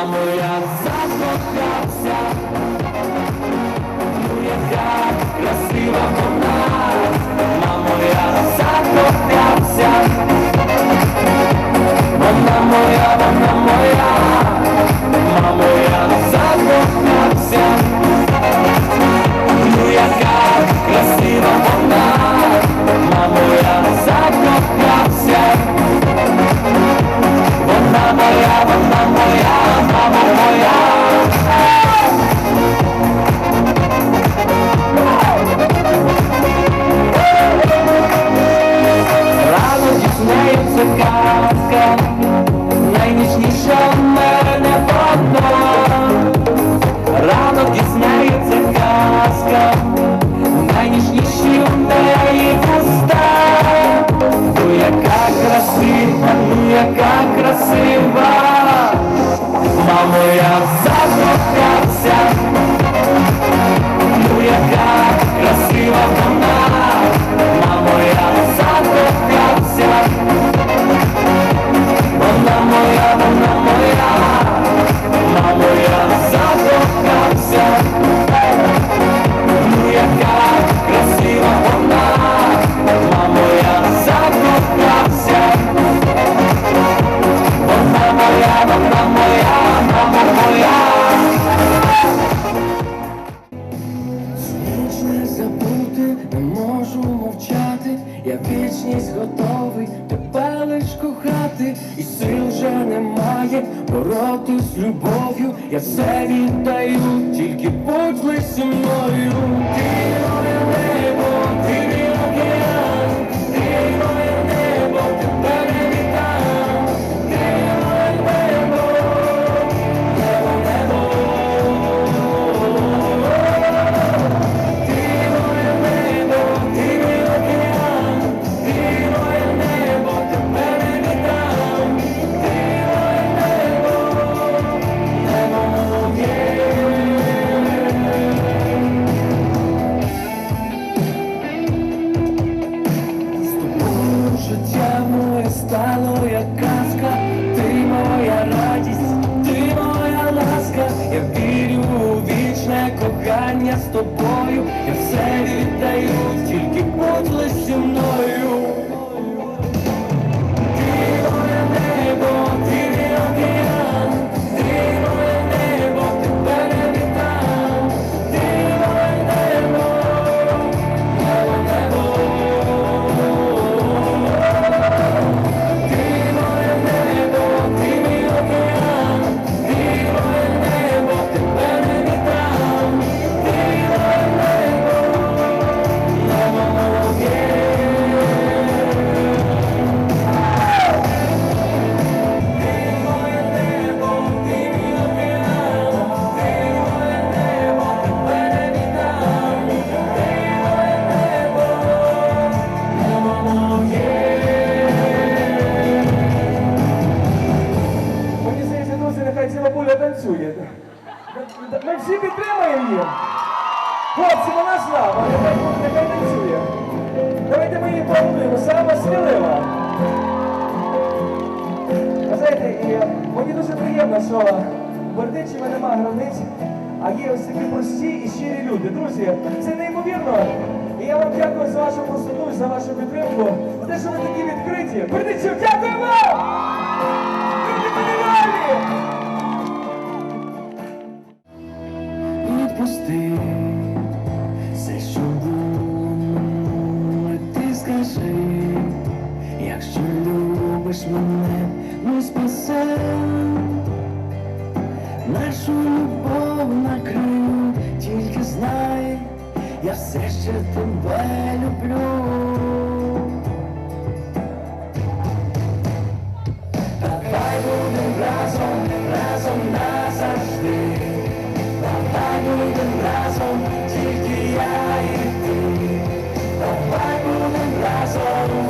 маму я закохався, ну яка красива вона, мамо я закохався, вона моя, вона моя. Боротись з любов'ю, я все віддаю, тільки будь ли зі мною. ціла буля танцює. Ми всі підтримаємо її. Хлопці, вона слава, нехай танцює. Давайте ми її повернемо, сама смілива. А знаєте, і е, мені дуже приємно, що в Бердичеві нема границь, а є ось такі прості і щирі люди. Друзі, це неймовірно. І я вам дякую за вашу простоту за вашу підтримку, за те, що ви такі відкриті. Бердичів, дякую! тебе люблю, та хай будем разом, разом назавжди, та хай будем разом, тільки я і ти, та хай будем разом.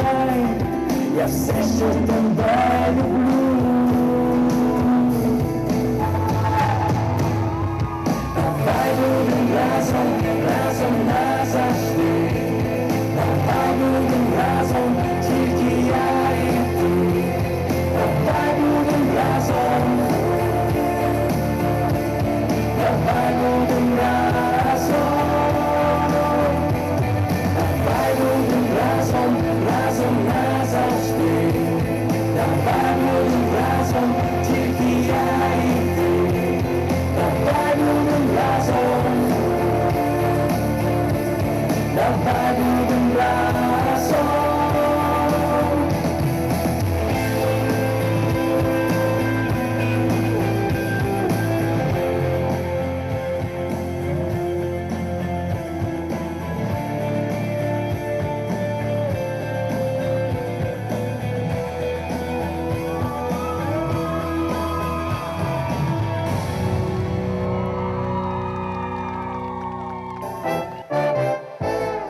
знай, я все ще тебе люблю. Давай будем разом, разом назавжди.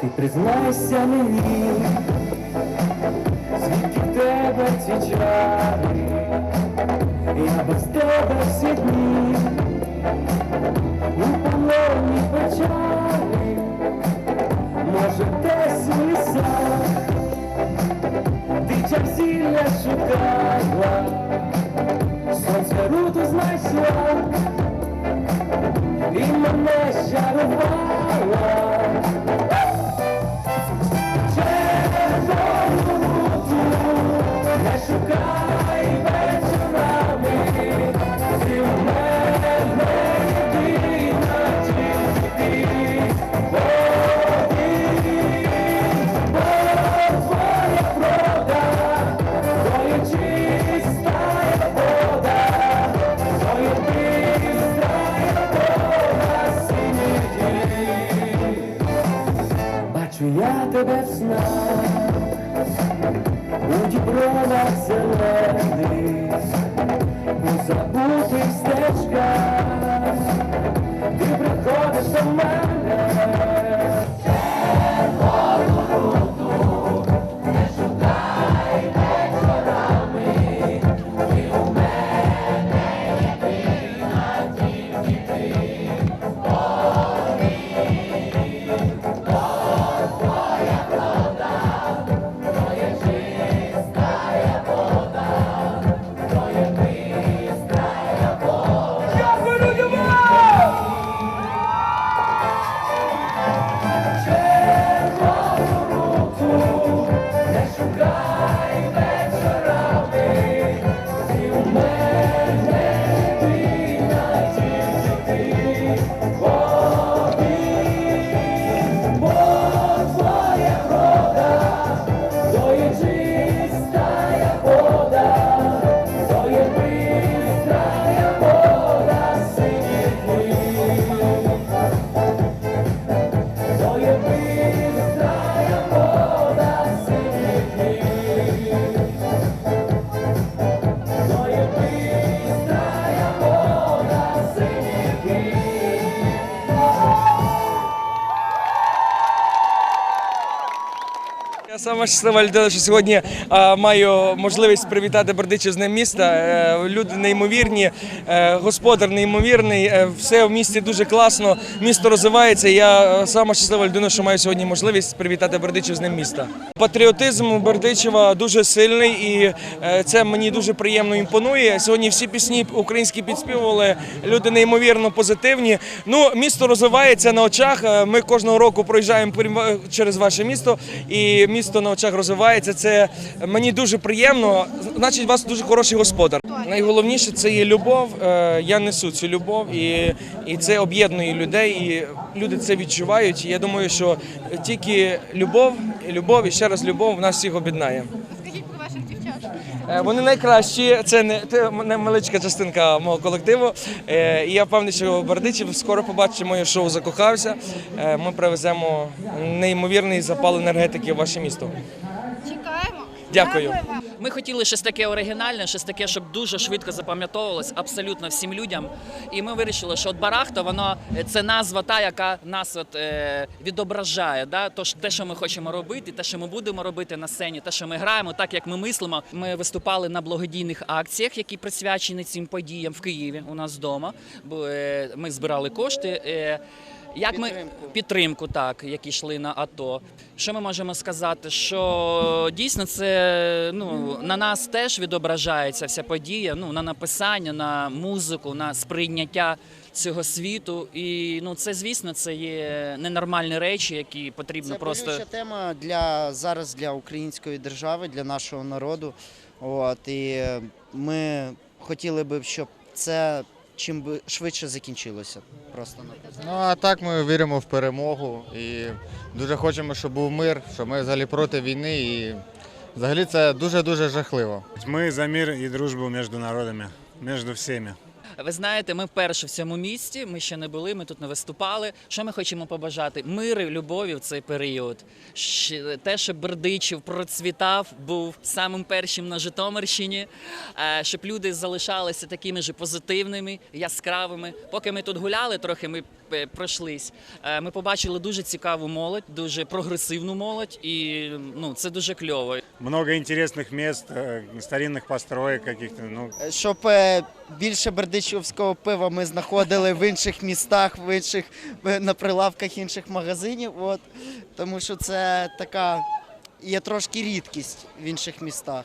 Ти признайся мені, звідки в тебе ці чари, я без тебе всі дні, у полоні печалі, може десь у лісах, ти чарзілля шукала, сонце руду знайшла, і мене щарувала. Сама щаслива людина, що сьогодні маю можливість привітати Бердичів з ним міста. Е, люди неймовірні, е, господар неймовірний, е, все в місті дуже класно. Місто розвивається. Я сама щаслива людина, що маю сьогодні можливість привітати Бердичів з ним міста. Патріотизм Бердичева дуже сильний, і це мені дуже приємно імпонує. Сьогодні всі пісні українські підспівували. Люди неймовірно позитивні. Ну, місто розвивається на очах. Ми кожного року проїжджаємо через ваше місто, і місто на очах розвивається. Це мені дуже приємно. Значить, у вас дуже хороший господар. Найголовніше це є любов. Е, Я несу цю любов, і, і це об'єднує людей. І люди це відчувають. І я думаю, що тільки любов, любов і ще раз любов нас всіх об'єднає. Вони найкращі. Це не це невеличка частинка мого колективу. Е, І я впевнений, що Бердичів скоро побачить моє шоу Закохався. Е, Ми привеземо неймовірний запал енергетики в ваше місто. Дякую. Ми хотіли щось таке оригінальне, щось таке, щоб дуже швидко запам'ятовувалось абсолютно всім людям. І ми вирішили, що от Барахта, воно е, це назва та, яка нас от, е, відображає. Да? Тож те, що ми хочемо робити, те, що ми будемо робити на сцені, те, що ми граємо, так як ми мислимо. Ми виступали на благодійних акціях, які присвячені цим подіям в Києві у нас вдома. Бо е, ми збирали кошти. Е, як ми підтримку, так, які йшли на АТО. Що ми можемо сказати? Що дійсно це ну на нас теж відображається вся подія. Ну на написання, на музику, на сприйняття цього світу. І ну це звісно, це є ненормальні речі, які потрібно Це просто болюча тема для зараз для української держави, для нашого народу. От і ми хотіли би, щоб це чим би швидше закінчилося. Просто. Ну а так ми віримо в перемогу і дуже хочемо, щоб був мир, що ми взагалі проти війни і взагалі це дуже-дуже жахливо. Ми за мир і дружбу між народами, між всеми. Ви знаєте, ми вперше в цьому місті. Ми ще не були, ми тут не виступали. Що ми хочемо побажати? Мири, любові в цей період. Щ- Те, щоб Бердичів процвітав, був самим першим на Житомирщині, е, щоб люди залишалися такими ж позитивними, яскравими. Поки ми тут гуляли, трохи ми е, пройшлись. е, Ми побачили дуже цікаву молодь, дуже прогресивну молодь, і ну це дуже кльово. Много интересных мест, э, старинных построек каких-то. Ну, Щоб е, більше бердичівського пива ми знаходили в інших містах, в інших на прилавках інших магазинів. От тому що це така є трошки рідкість в інших містах.